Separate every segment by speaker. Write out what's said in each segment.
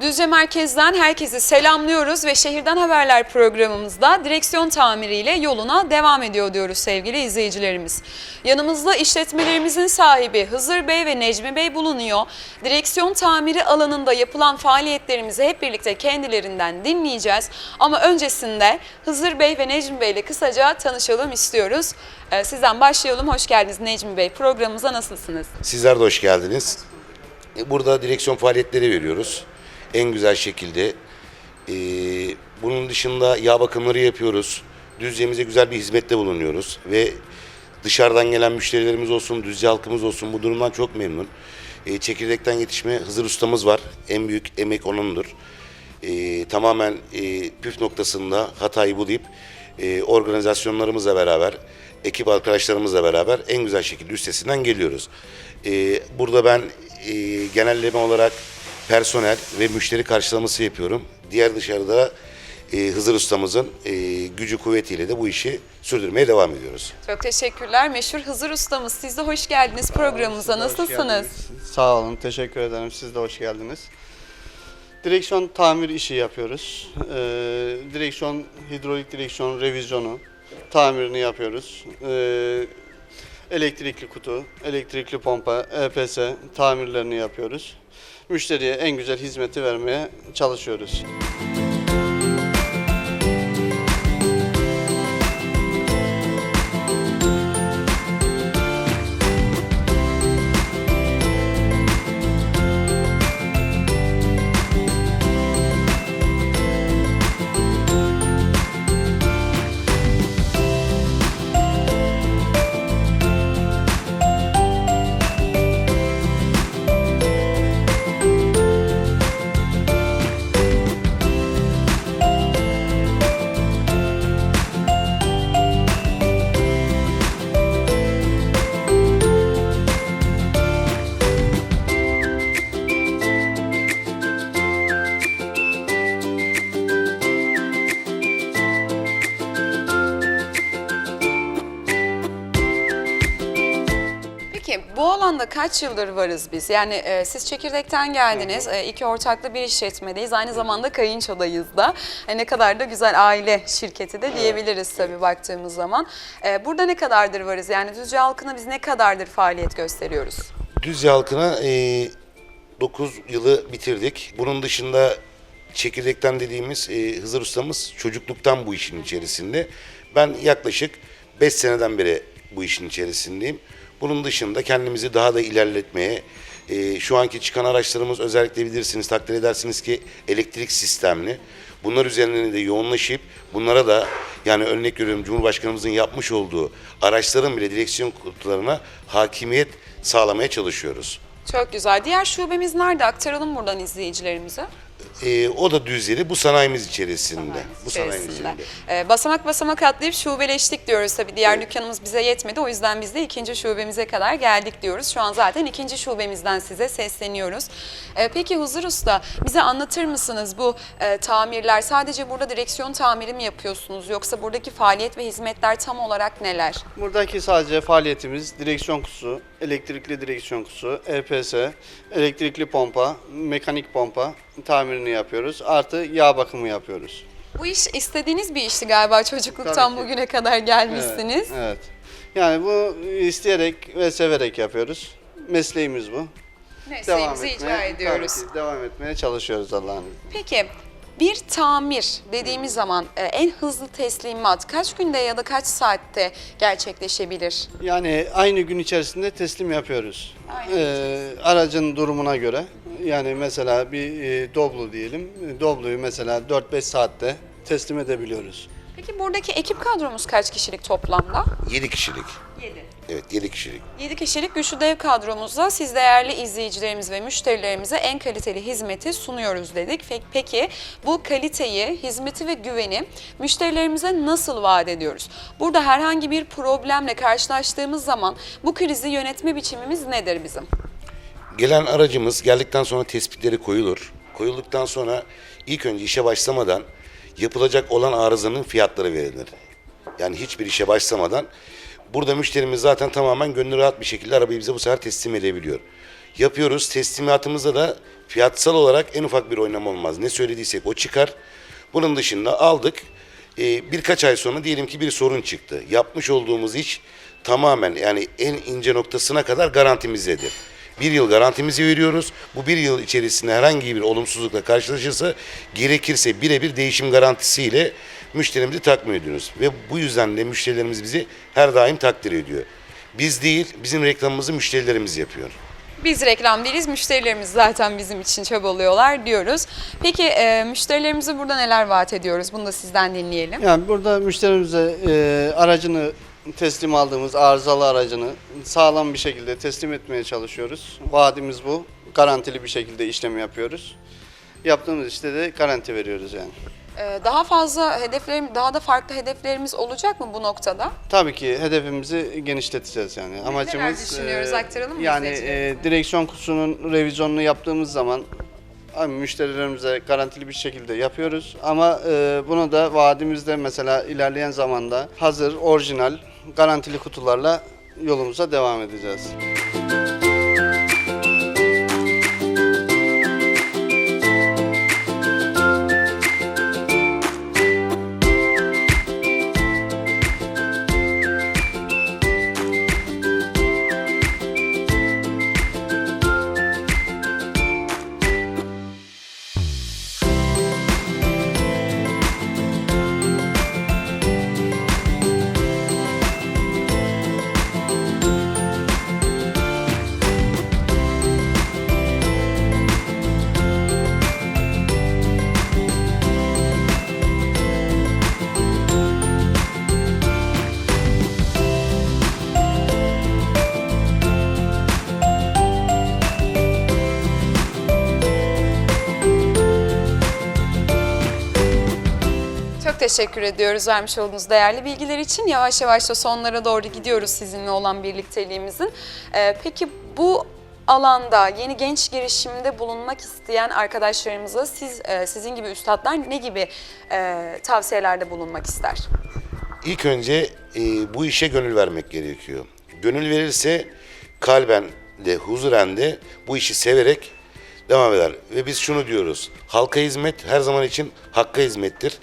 Speaker 1: Düzce Merkez'den herkesi selamlıyoruz ve Şehirden Haberler programımızda direksiyon tamiriyle yoluna devam ediyor diyoruz sevgili izleyicilerimiz. Yanımızda işletmelerimizin sahibi Hızır Bey ve Necmi Bey bulunuyor. Direksiyon tamiri alanında yapılan faaliyetlerimizi hep birlikte kendilerinden dinleyeceğiz. Ama öncesinde Hızır Bey ve Necmi Bey ile kısaca tanışalım istiyoruz. Ee, Sizden başlayalım. Hoş geldiniz Necmi Bey. Programımıza nasılsınız?
Speaker 2: Sizler de hoş geldiniz. Burada direksiyon faaliyetleri veriyoruz. En güzel şekilde. Ee, bunun dışında yağ bakımları yapıyoruz. Düzce'mize güzel bir hizmette bulunuyoruz. Ve dışarıdan gelen müşterilerimiz olsun, Düzce halkımız olsun bu durumdan çok memnun. Ee, çekirdekten yetişme Hızır ustamız var. En büyük emek onundur. Ee, tamamen e, püf noktasında hatayı bulayıp e, organizasyonlarımızla beraber, ekip arkadaşlarımızla beraber en güzel şekilde üstesinden geliyoruz. Ee, burada ben e, genelleme olarak personel ve müşteri karşılaması yapıyorum. Diğer dışarıda e, Hızır ustamızın e, gücü kuvvetiyle de bu işi sürdürmeye devam ediyoruz.
Speaker 1: Çok teşekkürler. Meşhur Hızır Ustamız. Siz de hoş geldiniz programımıza.
Speaker 3: Hoş
Speaker 1: Nasılsınız?
Speaker 3: geldiniz. Sağ olun, teşekkür ederim. Siz de hoş geldiniz. Direksiyon tamir işi yapıyoruz. Ee, direksiyon, hidrolik direksiyon revizyonu, tamirini yapıyoruz. Ee, elektrikli kutu, elektrikli pompa, EPS tamirlerini yapıyoruz. Müşteriye en güzel hizmeti vermeye çalışıyoruz.
Speaker 1: Bu alanda kaç yıldır varız biz? Yani e, siz çekirdekten geldiniz. E, iki ortaklı bir işletmedeyiz. Aynı zamanda kayınçodayız da. E, ne kadar da güzel aile şirketi de diyebiliriz tabii baktığımız zaman. E, burada ne kadardır varız? Yani Düzce halkına biz ne kadardır faaliyet gösteriyoruz?
Speaker 2: Düzce halkına e, 9 yılı bitirdik. Bunun dışında çekirdekten dediğimiz e, Hızır ustamız çocukluktan bu işin içerisinde. Ben yaklaşık 5 seneden beri bu işin içerisindeyim. Bunun dışında kendimizi daha da ilerletmeye, e, şu anki çıkan araçlarımız özellikle bilirsiniz, takdir edersiniz ki elektrik sistemli. Bunlar üzerine de yoğunlaşıp bunlara da yani örnek veriyorum Cumhurbaşkanımızın yapmış olduğu araçların bile direksiyon kutularına hakimiyet sağlamaya çalışıyoruz.
Speaker 1: Çok güzel. Diğer şubemiz nerede? Aktaralım buradan izleyicilerimize.
Speaker 2: Ee, o da düzleri bu sanayimiz içerisinde. bu sanayimiz
Speaker 1: içerisinde.
Speaker 2: içerisinde.
Speaker 1: Ee, basamak basamak atlayıp şubeleştik diyoruz. Tabii diğer dükkanımız bize yetmedi. O yüzden biz de ikinci şubemize kadar geldik diyoruz. Şu an zaten ikinci şubemizden size sesleniyoruz. Ee, peki Huzur Usta bize anlatır mısınız bu e, tamirler? Sadece burada direksiyon tamiri mi yapıyorsunuz? Yoksa buradaki faaliyet ve hizmetler tam olarak neler?
Speaker 3: Buradaki sadece faaliyetimiz direksiyon kutusu, elektrikli direksiyon kutusu, EPS, elektrikli pompa, mekanik pompa tamirini yapıyoruz. Artı yağ bakımı yapıyoruz.
Speaker 1: Bu iş istediğiniz bir işti galiba çocukluktan
Speaker 3: Tabii ki.
Speaker 1: bugüne kadar gelmişsiniz.
Speaker 3: Evet, evet. Yani bu isteyerek ve severek yapıyoruz. Mesleğimiz bu.
Speaker 1: Mesleğimizi icra ediyoruz.
Speaker 3: tabii ki devam etmeye çalışıyoruz Allah'ın izniyle.
Speaker 1: Peki bir tamir dediğimiz zaman e, en hızlı teslimat kaç günde ya da kaç saatte gerçekleşebilir?
Speaker 3: Yani aynı gün içerisinde teslim yapıyoruz.
Speaker 1: Aynı
Speaker 3: Ee, aracın durumuna göre. Yani mesela bir e, Doblo diyelim. Doblo'yu mesela 4-5 saatte teslim edebiliyoruz.
Speaker 1: Peki buradaki ekip kadromuz kaç kişilik toplamda?
Speaker 2: 7 kişilik.
Speaker 1: 7.
Speaker 2: Evet 7 kişilik.
Speaker 1: 7 kişilik güçlü dev kadromuzla siz değerli izleyicilerimiz ve müşterilerimize en kaliteli hizmeti sunuyoruz dedik. Peki bu kaliteyi, hizmeti ve güveni müşterilerimize nasıl vaat ediyoruz? Burada herhangi bir problemle karşılaştığımız zaman bu krizi yönetme biçimimiz nedir bizim?
Speaker 2: Gelen aracımız geldikten sonra tespitleri koyulur. Koyulduktan sonra ilk önce işe başlamadan yapılacak olan arızanın fiyatları verilir. Yani hiçbir işe başlamadan burada müşterimiz zaten tamamen gönlü rahat bir şekilde arabayı bize bu sefer teslim edebiliyor. yapıyoruz. Teslimatımızda da fiyatsal olarak en ufak bir oynama olmaz. Ne söylediysek o çıkar. Bunun dışında aldık. Ee, birkaç ay sonra diyelim ki bir sorun çıktı. Yapmış olduğumuz iş tamamen yani en ince noktasına kadar garantimizdedir. Bir yıl garantimizi veriyoruz. Bu bir yıl içerisinde herhangi bir olumsuzlukla karşılaşırsa gerekirse birebir değişim garantisiyle müşterimizi takmin ediyoruz. Ve bu yüzden de müşterilerimiz bizi her daim takdir ediyor. Biz değil, bizim reklamımızı müşterilerimiz yapıyor.
Speaker 1: Biz reklam değiliz, müşterilerimiz zaten bizim için çabalıyorlar diyoruz. Peki e, müşterilerimize burada neler vaat ediyoruz? Bunu da sizden dinleyelim.
Speaker 3: Yani burada müşterimize e, aracını teslim aldığımız arızalı aracını sağlam bir şekilde teslim etmeye çalışıyoruz. Vaadimiz bu. Garantili bir şekilde işlemi yapıyoruz. Yaptığımız işte de garanti veriyoruz yani.
Speaker 1: E, daha fazla hedeflerim, daha da farklı hedeflerimiz olacak mı bu noktada?
Speaker 3: Tabii ki hedefimizi genişleteceğiz yani. Amacımız
Speaker 1: düşünüyoruz?
Speaker 3: e,
Speaker 1: Aktaralım mı
Speaker 3: Yani e, direksiyon kutusunun revizyonunu yaptığımız zaman müşterilerimize garantili bir şekilde yapıyoruz. Ama e, bunu da vaadimizde mesela ilerleyen zamanda hazır, orijinal, garantili kutularla yolumuza devam edeceğiz.
Speaker 1: Teşekkür ediyoruz vermiş olduğunuz değerli bilgiler için. Yavaş yavaş da sonlara doğru gidiyoruz sizinle olan birlikteliğimizin. Ee, peki bu alanda yeni genç girişimde bulunmak isteyen arkadaşlarımıza siz e, sizin gibi üstadlar ne gibi e, tavsiyelerde bulunmak ister?
Speaker 2: İlk önce e, bu işe gönül vermek gerekiyor. Gönül verirse kalben de huzuren de bu işi severek devam eder. Ve biz şunu diyoruz. Halka hizmet her zaman için hakka hizmettir.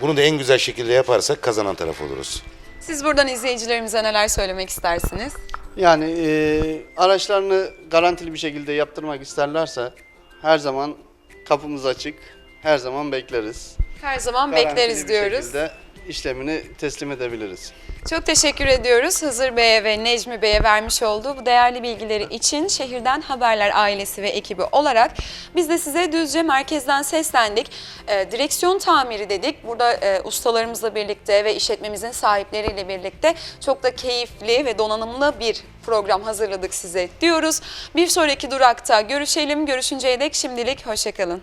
Speaker 2: Bunu da en güzel şekilde yaparsak kazanan taraf oluruz.
Speaker 1: Siz buradan izleyicilerimize neler söylemek istersiniz?
Speaker 3: Yani e, araçlarını garantili bir şekilde yaptırmak isterlerse her zaman kapımız açık, her zaman bekleriz.
Speaker 1: Her zaman
Speaker 3: Garantili
Speaker 1: bekleriz
Speaker 3: bir
Speaker 1: diyoruz.
Speaker 3: şekilde işlemini teslim edebiliriz.
Speaker 1: Çok teşekkür ediyoruz Hızır Bey'e ve Necmi Bey'e vermiş olduğu bu değerli bilgileri için Şehirden Haberler ailesi ve ekibi olarak biz de size Düzce merkezden seslendik. Ee, direksiyon tamiri dedik. Burada e, ustalarımızla birlikte ve işletmemizin sahipleriyle birlikte çok da keyifli ve donanımlı bir program hazırladık size diyoruz. Bir sonraki durakta görüşelim. Görüşünceye dek şimdilik hoşçakalın.